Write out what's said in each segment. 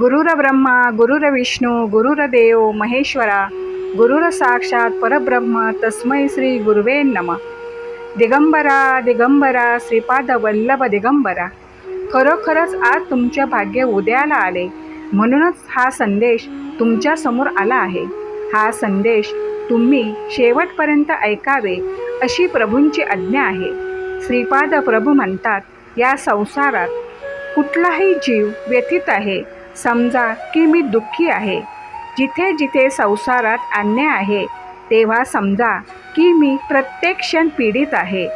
गुरुर ब्रह्मा गुरुर विष्णू गुरुर महेश्वरा गुरुर साक्षात परब्रह्म तस्मै श्री गुरुवे नम. दिगंबरा दिगंबरा श्रीपाद वल्लभ दिगंबरा खरोखरच आज तुमचे भाग्य उदयाला आले. म्हणूनच हा संदेश तुमच्यासमोर आला आहे. हा संदेश तुम्ही शेवटपर्यंत ऐकावे अशी प्रभूंची आज्ञा आहे. श्रीपाद प्रभू म्हणतात या संसारात कुठलाही जीव व्यथित आहे समजा की मी दुःखी आहे. जिथे जिथे संसारात अन्याय आहे तेव्हा समजा की मी प्रत्येक क्षण पीडित आहे.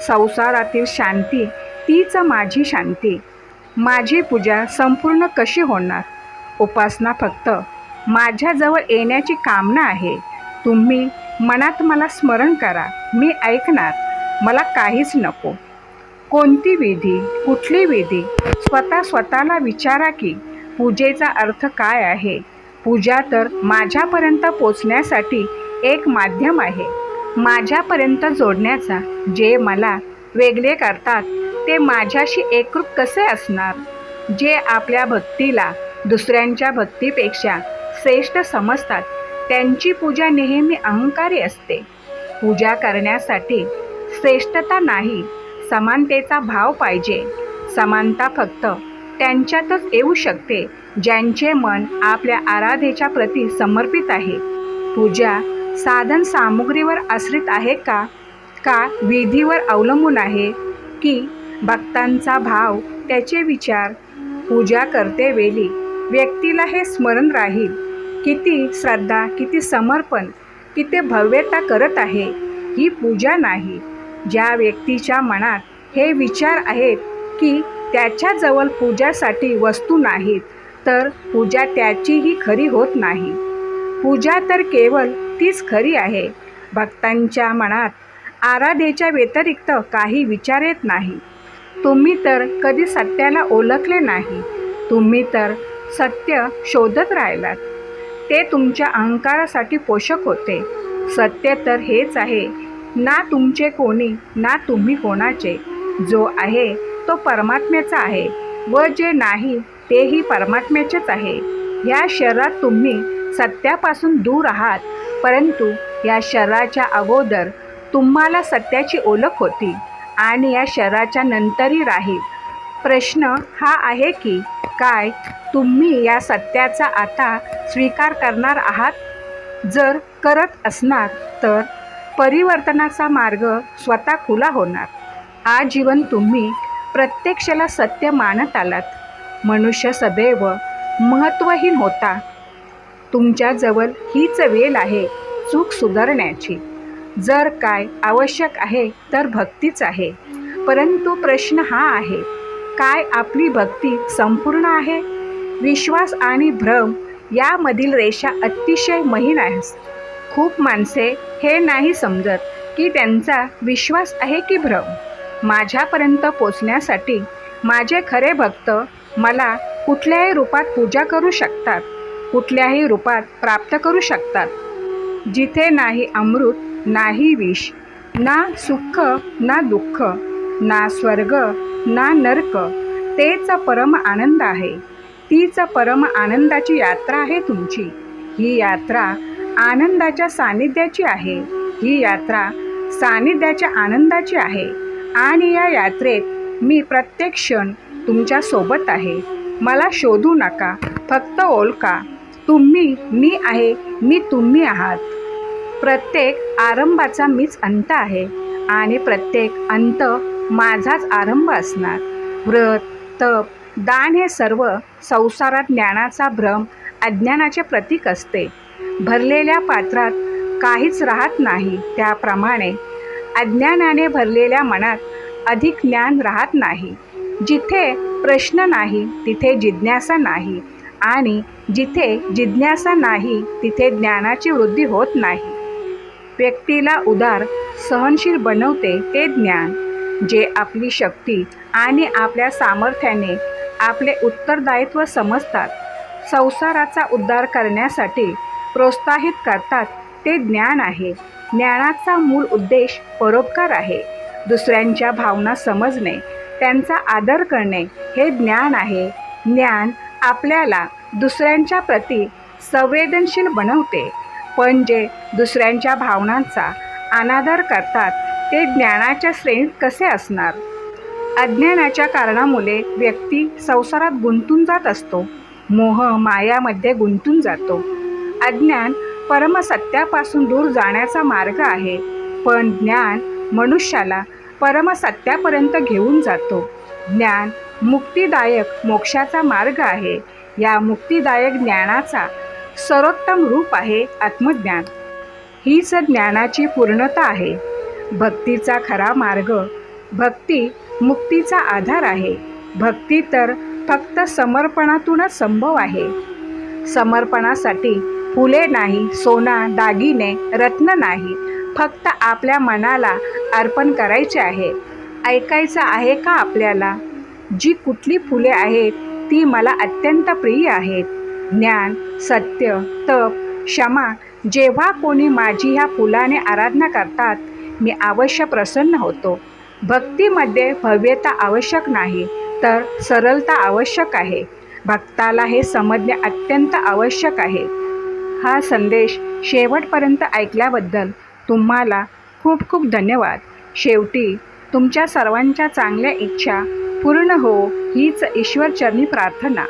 संसारातील शांती तीच माझी शांती. माझी पूजा संपूर्ण कशी होणार? उपासना फक्त माझ्याजवळ येण्याची कामना आहे. तुम्ही मनात मला स्मरण करा मी ऐकणार मला काहीच नको. कोणती विधी कुठली विधी? स्वतः स्वतःला विचारा की पूजेचा अर्थ काय आहे? पूजा तर माझ्यापर्यंत पोचण्यासाठी एक माध्यम आहे. माझ्यापर्यंत जोडण्याचा जे मला वेगळे करतात ते माझ्याशी एकरूप कसे असणार? जे आपल्या भक्तीला दुसऱ्यांच्या भक्तीपेक्षा श्रेष्ठ समजतात त्यांची पूजा नेहमी अहंकारी असते. पूजा करण्यासाठी श्रेष्ठता नाही समानतेचा भाव पाहिजे. समानता फक्त त्यांच्यातच येऊ शकते ज्यांचे मन आपल्या आराधेच्या प्रती समर्पित आहे. पूजा साधन सामुग्रीवर आश्रित आहे का? का विधीवर अवलंबून आहे? की भक्तांचा भाव त्याचे विचार? पूजा करते वेळी व्यक्तीला हे स्मरण राहील. किती श्रद्धा किती समर्पण किती भव्यता करत आहे ही पूजा नाही. ज्या व्यक्तीच्या मनात हे विचार आहेत की त्याच्याजवळ पूजासाठी वस्तू नाहीत तर पूजा त्याचीही खरी होत नाही. पूजा तर केवळ तीच खरी आहे. भक्तांच्या मनात आराधेच्या व्यतिरिक्त काही विचार येत नाही. तुम्ही तर कधी सत्याला ओळखले नाही तुम्ही तर सत्य शोधत राहिलात. ते तुमच्या अहंकारासाठी पोषक होते. सत्य तर हेच आहे ना तुमचे कोणी ना तुम्ही कोणाचे. जो आहे तो परमात्म्याचा आहे व जे नाही तेही परमात्म्याचेच आहे. या शरीरात तुम्ही सत्यापासून दूर आहात परंतु या शरीराच्या अगोदर तुम्हाला सत्याची ओळख होती आणि या शरीराच्या नंतरही राहील. प्रश्न हा आहे की काय तुम्ही या सत्याचा आता स्वीकार करणार आहात? जर करत असणार तर परिवर्तनाचा मार्ग स्वतः खुला होणार. आजीवन तुम्ही प्रत्यक्षाला सत्य मानत आलात. मनुष्य सदैव महत्त्वहीन होता. तुमच्याजवळ हीच वेळ आहे चूक सुधारण्याची. जर काय आवश्यक आहे तर भक्तीच आहे. परंतु प्रश्न हा आहे काय आपली भक्ती संपूर्ण आहे? विश्वास आणि भ्रम यामधील रेषा अतिशय महीन आहे खूप माणसे हे नाही समजत की त्यांचा विश्वास आहे की भ्रम. माझ्यापर्यंत पोचण्यासाठी माझे खरे भक्त मला कुठल्याही रूपात पूजा करू शकतात कुठल्याही रूपात प्राप्त करू शकतात. जिथे नाही अमृत नाही विष ना सुख ना दुःख ना स्वर्ग ना नर्क तेच परम आनंद आहे. तीच परम आनंदाची यात्रा आहे तुमची. ही यात्रा आनंदाच्या सानिध्याची आहे. ही यात्रा सानिध्याच्या आनंदाची आहे. आणि या यात्रेत मी प्रत्येक क्षण तुमच्यासोबत आहे. मला शोधू नका फक्त ओळखा. तुम्ही मी आहे मी तुम्ही आहात. प्रत्येक आरंभाचा मीच अंत आहे आणि प्रत्येक अंत माझाच आरंभ असणार. व्रत तप दान हे सर्व संसारात ज्ञानाचा भ्रम अज्ञानाचे प्रतीक असते. भरलेल्या पात्रात काहीच राहत नाही. त्याप्रमाणे अज्ञानाने भरलेल्या मनात अधिक ज्ञान राहत नाही. जिथे प्रश्न नाही तिथे जिज्ञासा नाही आणि जिथे जिज्ञासा नाही तिथे ज्ञानाची वृद्धी होत नाही. व्यक्तीला उदार सहनशील बनवते ते ज्ञान जे आपली शक्ती आणि आपल्या सामर्थ्याने आपले उत्तरदायित्व समजतात. संसाराचा उद्धार करण्यासाठी प्रोत्साहित करतात ते ज्ञान आहे. ज्ञानाचा मूळ उद्देश परोपकार आहे. दुसऱ्यांच्या भावना समजणे त्यांचा आदर करणे हे ज्ञान आहे. ज्ञान आपल्याला दुसऱ्यांच्या प्रती संवेदनशील बनवते. पण जे दुसऱ्यांच्या भावनांचा अनादर करतात ते ज्ञानाच्या श्रेणीत कसे असणार? अज्ञानाच्या कारणामुळे व्यक्ती संसारात गुंतून जात असतो. मोह मायामध्ये गुंतून जातो. अज्ञान परमसत्यापासून दूर जाण्याचा मार्ग आहे. पण ज्ञान मनुष्याला परमसत्यापर्यंत घेऊन जातो. ज्ञान मुक्तिदायक मोक्षाचा मार्ग आहे. या मुक्तिदायक ज्ञानाचा सर्वोत्तम रूप आहे आत्मज्ञान. हीच ज्ञानाची पूर्णता आहे. भक्तीचा खरा मार्ग भक्ती मुक्तीचा आधार आहे. भक्ती तर फक्त समर्पणातूनच संभव आहे. समर्पणासाठी फुले नाही सोना दागिने रत्न नाही. फक्त आपल्या मनाला अर्पण करायचे आहे. ऐकायचं आहे का आपल्याला? जी कुठली फुले आहेत ती मला अत्यंत प्रिय आहेत. ज्ञान सत्य तप क्षमा जेव्हा कोणी माझी ह्या फुलाने आराधना करतात मी अवश्य प्रसन्न होतो. भक्तीमध्ये भव्यता आवश्यक नाही तर सरलता आवश्यक आहे. भक्ताला हे समजणे अत्यंत आवश्यक आहे. हा संदेश शेवटपर्यंत ऐकल्याबद्दल तुम्हाला खूप खूप धन्यवाद. शेवटी तुमच्या सर्वांच्या चांगल्या इच्छा पूर्ण हो हीच ईश्वरचरणी प्रार्थना.